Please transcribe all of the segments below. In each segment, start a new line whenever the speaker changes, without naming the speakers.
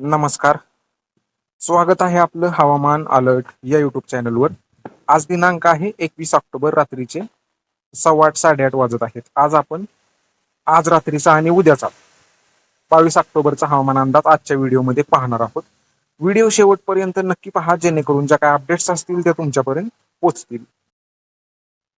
नमस्कार. स्वागत आहे आपलं हवामान अलर्ट या युट्यूब चॅनलवर. आज दिनांक आहे एकवीस ऑक्टोबर रात्रीचे सव्वा आठ साडेआठ वाजत आहेत. आज आपण आज रात्रीचा आणि उद्याचा बावीस ऑक्टोबरचा हवामान अंदाज आजच्या व्हिडिओमध्ये पाहणार आहोत. व्हिडिओ शेवटपर्यंत नक्की पहा जेणेकरून ज्या काय अपडेट्स असतील त्या तुमच्यापर्यंत पोचतील.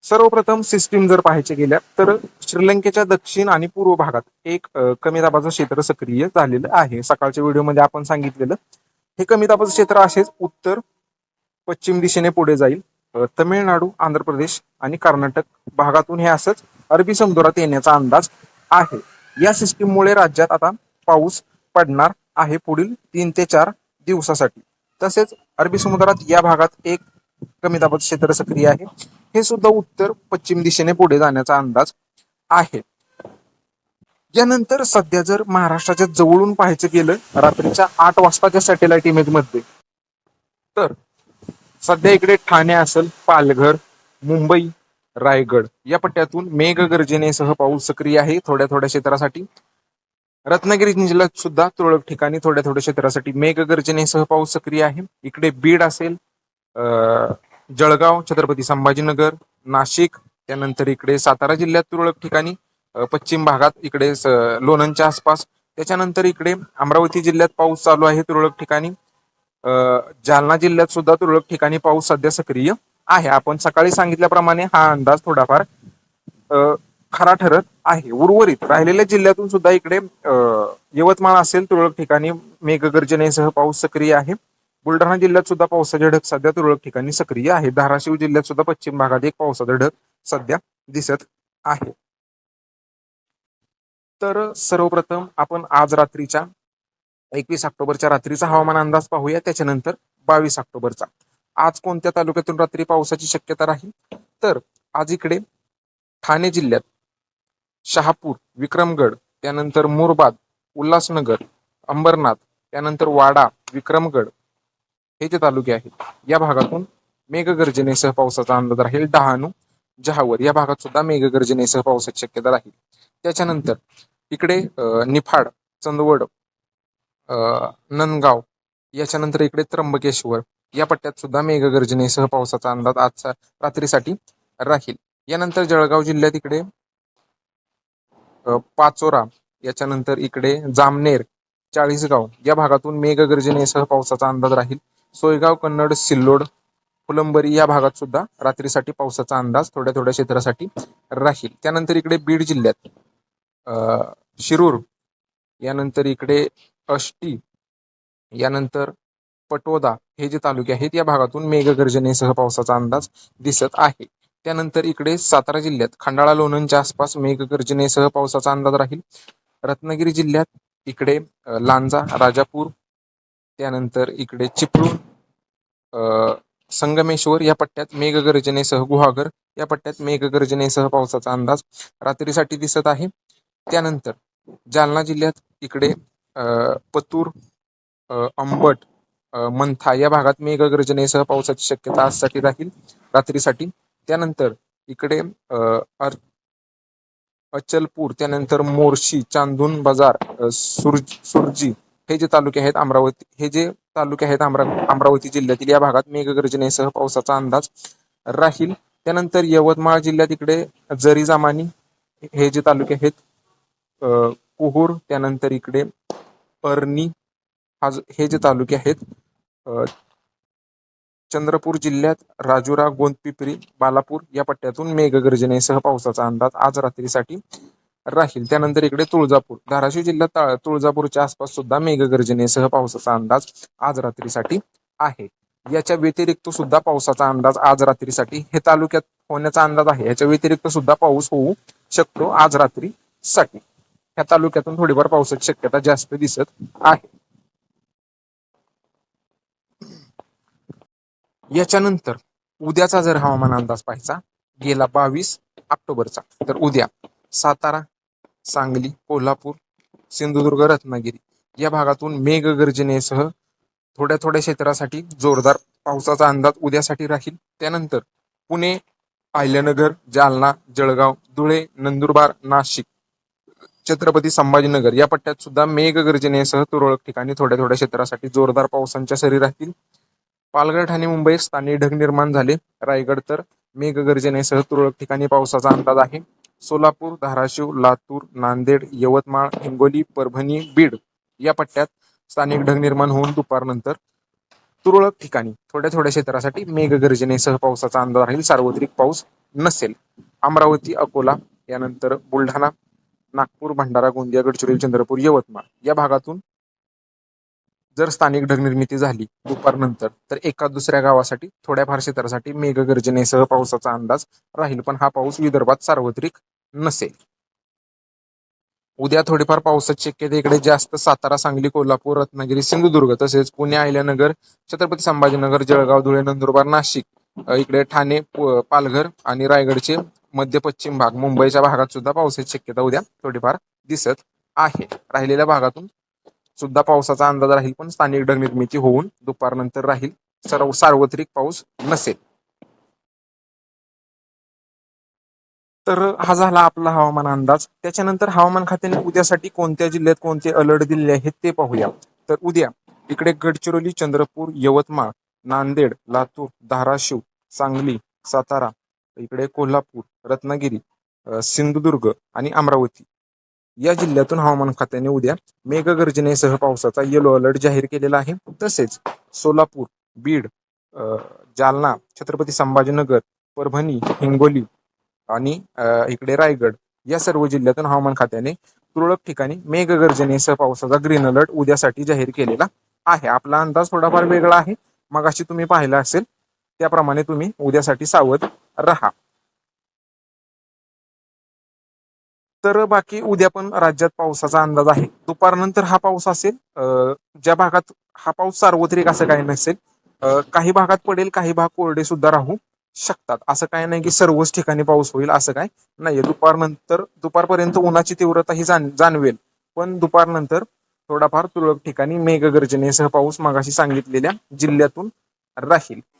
सर्वप्रथम सिस्टीम जर पाहायचे गेल्या तर श्रीलंकेच्या दक्षिण आणि पूर्व भागात एक कमी दाबाचं क्षेत्र सक्रिय झालेलं आहे. सकाळच्या व्हिडिओमध्ये आपण सांगितलेलं. हे कमी दाबाचं क्षेत्र असेच उत्तर पश्चिम दिशेने पुढे जाईल. तमिळनाडू आंध्र प्रदेश आणि कर्नाटक भागातून हे असंच अरबी समुद्रात येण्याचा अंदाज आहे. या सिस्टीममुळे राज्यात आता पाऊस पडणार आहे पुढील तीन ते चार दिवसासाठी. तसेच अरबी समुद्रात या भागात एक कमी दाबाचं क्षेत्र सक्रिय आहे. हे सुद्धा उत्तर पश्चिम दिशेने पुढे जाण्याचा अंदाज आहे. यानंतर सध्या जर महाराष्ट्राच्या जवळून पाहायचं गेलं रात्रीच्या आठ वाजताच्या सॅटेलाइट इमेजमध्ये तर सध्या इकडे ठाणे असेल पालघर मुंबई रायगड या पट्ट्यातून मेघगर्जनेसह पाऊस सक्रिय आहे थोड्या थोड्या क्षेत्रासाठी. रत्नागिरी जिल्ह्यात सुद्धा तुरळक ठिकाणी थोड्या थोड्या क्षेत्रासाठी मेघगर्जनेसह पाऊस सक्रिय आहे. इकडे बीड असेल जळगाव छत्रपती संभाजीनगर नाशिक त्यानंतर इकडे सातारा जिल्ह्यात तुरळक ठिकाणी पश्चिम भागात इकडे लोणंदच्या आसपास त्याच्यानंतर इकडे अमरावती जिल्ह्यात पाऊस चालू आहे तुरळक ठिकाणी. जालना जिल्ह्यात सुद्धा तुरळक ठिकाणी पाऊस सध्या सक्रिय आहे. आपण सकाळी सांगितल्याप्रमाणे हा अंदाज थोडाफार खरा ठरत आहे. उर्वरित राहिलेल्या जिल्ह्यातून सुद्धा इकडे यवतमाळ असेल तुरळक ठिकाणी मेघगर्जनेसह पाऊस सक्रिय आहे. बुलढाणा जिल्ह्यात सुद्धा पावसाचे ढग सध्या तुरळक ठिकाणी सक्रिय आहे. धाराशिव जिल्ह्यात सुद्धा पश्चिम भागात एक पावसाचा ढग सध्या दिसत आहे. तर सर्वप्रथम आपण आज रात्रीच्या एकवीस ऑक्टोबरच्या रात्रीचा हवामान अंदाज पाहूया. त्याच्यानंतर बावीस ऑक्टोबरचा. आज कोणत्या तालुक्यातून रात्री पावसाची शक्यता राहील? तर आज इकडे ठाणे जिल्ह्यात शहापूर विक्रमगड त्यानंतर मुरबाद उल्हासनगर अंबरनाथ त्यानंतर वाडा विक्रमगड हे जे तालुके आहेत या भागातून मेघगर्जनेसह पावसाचा अंदाज राहील डहाणू जहावर. या भागात सुद्धा मेघगर्जनेसह पावसाची शक्यता राहील. त्याच्यानंतर इकडे निफाड चंदवड नंदगाव याच्यानंतर इकडे त्र्यंबकेश्वर या पट्ट्यात सुद्धा मेघगर्जनेसह पावसाचा अंदाज आजचा रात्रीसाठी राहील. यानंतर जळगाव जिल्ह्यात इकडे पाचोरा याच्यानंतर इकडे जामनेर चाळीसगाव या भागातून मेघगर्जनेसह पावसाचा अंदाज राहील. सोयगाव कन्नड सिल्लोड फुलंबरी या भागात सुद्धा रात्रीसाठी पावसाचा अंदाज थोड्या थोड्या क्षेत्रासाठी राहील. त्यानंतर इकडे बीड जिल्ह्यात शिरूर यानंतर इकडे अष्टी यानंतर पटोदा हे जे तालुके आहेत या भागातून मेघगर्जनेसह पावसाचा अंदाज दिसत आहे. त्यानंतर इकडे सातारा जिल्ह्यात खंडाळा लोणंदच्या आसपास मेघगर्जनेसह पावसाचा अंदाज राहील. रत्नागिरी जिल्ह्यात इकडे लांजा राजापूर त्यानंतर इकडे चिपळूण संगमेश्वर या पट्ट्यात मेघगर्जनेसह गुहागर या पट्ट्यात मेघगर्जनेसह पावसाचा अंदाज रात्रीसाठी दिसत आहे. त्यानंतर जालना जिल्ह्यात इकडे पतूर अंबट मंथा या भागात मेघगर्जनेसह पावसाची शक्यता आजसाठी राहील रात्रीसाठी. त्यानंतर इकडे अर- अचलपूर त्यानंतर मोर्शी चांदून बाजार अ, सुरजी हे जे तालुके आहेत अमरावती हे जे तालुके आहेत अमरावती जिल्ह्यातील या भागात मेघगर्जनेसह पावसाचा अंदाज राहील. त्यानंतर यवतमाळ जिल्ह्यात इकडे जरी जामानी हे जे तालुके आहेत कुहूर त्यानंतर इकडे अर्नी हा हे जे तालुके आहेत चंद्रपूर जिल्ह्यात राजुरा गोंदपिपरी बालापूर या पट्ट्यातून मेघगर्जनेसह पावसाचा अंदाज आज रात्रीसाठी राहील. त्यानंतर इकडे तुळजापूर. धाराशिव जिल्ह्यात तुळजापूरच्या आसपास सुद्धा मेघगर्जनेसह पावसाचा अंदाज आज रात्रीसाठी आहे. याच्या व्यतिरिक्त सुद्धा पावसाचा अंदाज आज रात्रीसाठी हे तालुक्यात होण्याचा अंदाज आहे. याच्या व्यतिरिक्त सुद्धा पाऊस होऊ शकतो आज रात्रीसाठी. ह्या तालुक्यातून थोडीफार पावसाची शक्यता जास्त दिसत आहे. याच्यानंतर उद्याचा जर हवामान अंदाज पाहायचा गेला बावीस ऑक्टोबरचा. तर उद्या सातारा सांगली कोल्हापूर सिंधुदुर्ग रत्नागिरी या भागातून मेघगर्जनेसह थोड्या थोड्या क्षेत्रासाठी जोरदार पावसाचा अंदाज उद्यासाठी राहील. त्यानंतर पुणे आयल्यानगर जालना जळगाव धुळे नंदुरबार नाशिक छत्रपती संभाजीनगर या पट्ट्यात सुद्धा मेघगर्जनेसह तुरळक ठिकाणी थोड्या थोड्या क्षेत्रासाठी जोरदार पावसांच्या सरी राहतील. पालघर ठाणे मुंबई स्थानिक ढग निर्माण झाले. रायगड तर मेघगर्जनेसह तुरळक ठिकाणी पावसाचा अंदाज आहे. सोलापूर धाराशिव लातूर नांदेड यवतमाळ हिंगोली परभणी बीड या पट्ट्यात स्थानिक ढग निर्माण होऊन दुपारनंतर तुरळक ठिकाणी थोड्या थोड्या क्षेत्रासाठी मेघगर्जनेसह पावसाचा अंदाज राहील. सार्वत्रिक पाऊस नसेल. अमरावती अकोला यानंतर बुलढाणा नागपूर भंडारा गोंदिया गडचिरोली चंद्रपूर यवतमाळ या भागातून जर स्थानिक ढग निर्मिती झाली दुपारनंतर तर एका दुसऱ्या गावासाठी थोड्याफार क्षेत्रासाठी मेघगर्जनेसह पावसाचा अंदाज राहील. पण हा पाऊस विदर्भात सार्वत्रिक नसेल. उद्या थोडीफार पावसाची शक्यता इकडे जास्त. सातारा सांगली कोल्हापूर रत्नागिरी सिंधुदुर्ग तसेच पुणे अहिल्यानगर छत्रपती संभाजीनगर जळगाव धुळे नंदुरबार नाशिक इकडे ठाणे पालघर आणि रायगडचे मध्य पश्चिम भाग मुंबईच्या भागात सुद्धा पावसाची शक्यता उद्या थोडीफार दिसत आहे. राहिलेल्या भागातून सुद्धा पावसाचा अंदाज राहील पण स्थानिक ढगनिर्मिती होऊन दुपारनंतर राहील. सर्व सार्वत्रिक पाऊस नसेल. तर हा झाला आपला हवामान अंदाज. त्याच्यानंतर हवामान खात्याने उद्यासाठी कोणत्या जिल्ह्यात कोणते अलर्ट दिले आहेत ते पाहूया. तर उद्या इकडे गडचिरोली चंद्रपूर यवतमाळ नांदेड लातूर धाराशिव सांगली सातारा इकडे कोल्हापूर रत्नागिरी सिंधुदुर्ग आणि अमरावती. या जिल्ह्यातून हवामान खात्याने उद्या मेघगर्जनेसह पावसाचा येलो अलर्ट जाहीर केलेला आहे. तसेच सोलापूर बीड जालना छत्रपती संभाजीनगर परभणी हिंगोली आणि इकडे रायगड या सर्व जिल्ह्यातून हवामान खात्याने तुरळक ठिकाणी मेघगर्जनेसह पावसाचा ग्रीन अलर्ट उद्यासाठी जाहीर केलेला आहे. आपला अंदाज थोडाफार वेगळा आहे. मगाशी तुम्ही पाहिला असेल त्याप्रमाणे तुम्ही उद्यासाठी सावध राहा. तर बाकी उद्या पण राज्यात पावसाचा अंदाज आहे. दुपारनंतर हा पाऊस असेल ज्या भागात हा पाऊस सार्वत्रिक असं काही नसेल काही भागात पडेल काही भाग कोरडे सुद्धा राहू शकतात. असं काय नाही की सर्वच ठिकाणी पाऊस होईल असं काय नाहीये. दुपारनंतर दुपारपर्यंत उन्हाची तीव्रता ही जाण जाणवेल. पण दुपारनंतर थोडाफार तुरळक ठिकाणी मेघगर्जनेसह पाऊस मागाशी सांगितलेल्या जिल्ह्यातून राहील.